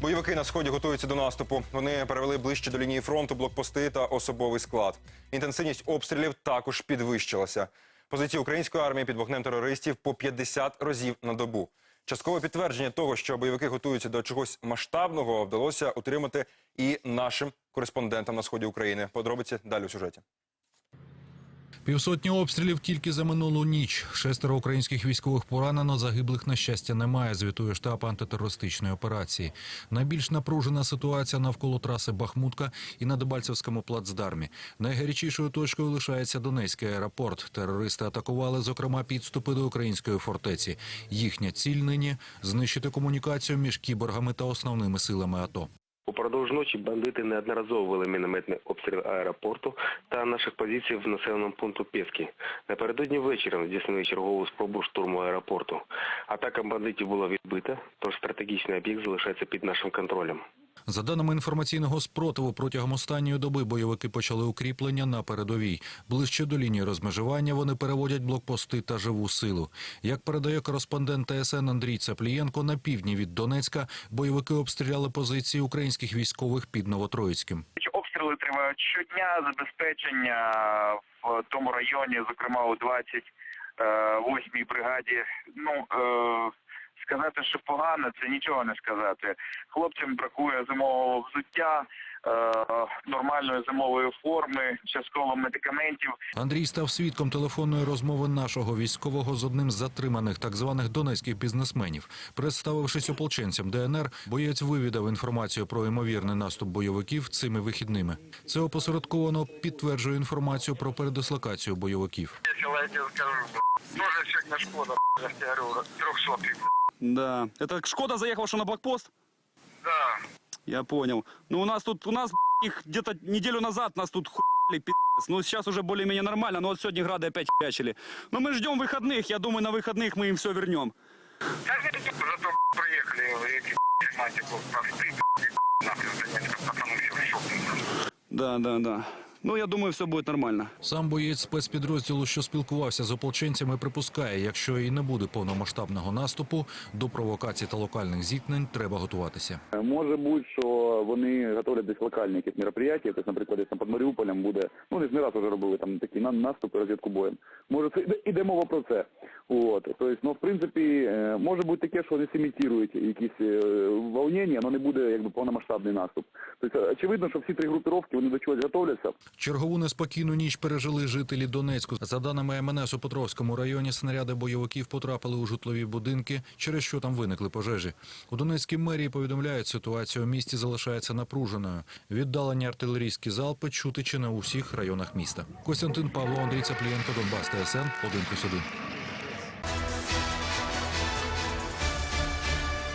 Бойовики на сході готуються до наступу. Вони перевели ближче до лінії фронту блокпости та особовий склад. Інтенсивність обстрілів також підвищилася. Позиції української армії під вогнем терористів по 50 разів на добу. Часткове підтвердження того, що бойовики готуються до чогось масштабного, вдалося отримати і нашим кореспондентам на сході України. Подробиці далі у сюжеті. Півсотні обстрілів тільки за минулу ніч. Шестеро українських військових поранено, загиблих на щастя немає. Звітує штаб антитерористичної операції. Найбільш напружена ситуація навколо траси Бахмутка і на Дебальцевському плацдармі. Найгарячішою точкою лишається Донецький аеропорт. Терористи атакували, зокрема, підступи до української фортеці. Їхня ціль нині знищити комунікацію між кіборгами та основними силами АТО. Упродовж ночі бандити неодноразово вели мінометний обстріл аеропорту та наших позицій в населеному пункту Пєски. Напередодні вечором здійснили чергову спробу штурму аеропорту. Атака бандитів була відбита, тож стратегічний об'єкт залишається під нашим контролем. За даними інформаційного спротиву, протягом останньої доби бойовики почали укріплення на передовій. Ближче до лінії розмежування вони переводять блокпости та живу силу. Як передає кореспондент ТСН Андрій Цаплієнко, на півдні від Донецька бойовики обстріляли позиції українських військових під Новотроїцьким. Обстріли тривають щодня, забезпечення в тому районі, зокрема у 28-й бригаді. Ну е, сказати, що погано, це нічого не сказати. Хлопцям бракує зимового взуття, е, нормальної зимової форми, частково медикаментів. Андрій став свідком телефонної розмови нашого військового з одним з затриманих так званих донецьких бізнесменів. Представившись ополченцям ДНР, боєць вивідав інформацію про ймовірний наступ бойовиків цими вихідними. Це опосередковано підтверджує інформацію про передислокацію бойовиків. Я скажу, дуже сьогодні шкода, я говорю, 300 Да. Это Шкода заехал, что на блокпост? Да. Я понял. Ну, у нас тут, у нас б***ь, их где-то неделю назад нас тут хуяли, пи***ц. Ну, сейчас уже более-менее нормально, но вот сегодня грады опять хуячили. Но мы ждем выходных, я думаю, на выходных мы им все вернем. Зато приехали эти тематику простые, нахрен занять, пацаны все в шоке. Да, да, да. Ну, я думаю, все будет нормально. Сам боєць спецпідрозділу, що спілкувався з ополченцями, припускає, якщо і не буде повномасштабного наступу, до провокацій та локальних зіткнень треба готуватися. Може бути, що вони готовлять десь локальні якісь мероприятия, тобто, наприклад, десь там під Маріуполем буде, ну не раз вже робили там такі на- наступи, розвідку боєм. Може, це іде- іде мова про це. От, тобто, ну, в принципі, е, може бути таке, що вони симітують якісь е, волнення, але не буде якби повномасштабний наступ. Тобто, очевидно, що всі три групировки вони до чогось готовляться. Чергову неспокійну ніч пережили жителі Донецьку. За даними МНС у Петровському районі, снаряди бойовиків потрапили у житлові будинки, через що там виникли пожежі. У Донецькій мерії повідомляють, ситуація у місті залишається напруженою. Віддалені артилерійські залпи чути чи не у всіх районах міста. Костянтин Павло, Андрій Цаплієнко, Донбас ТСН, 1+,1.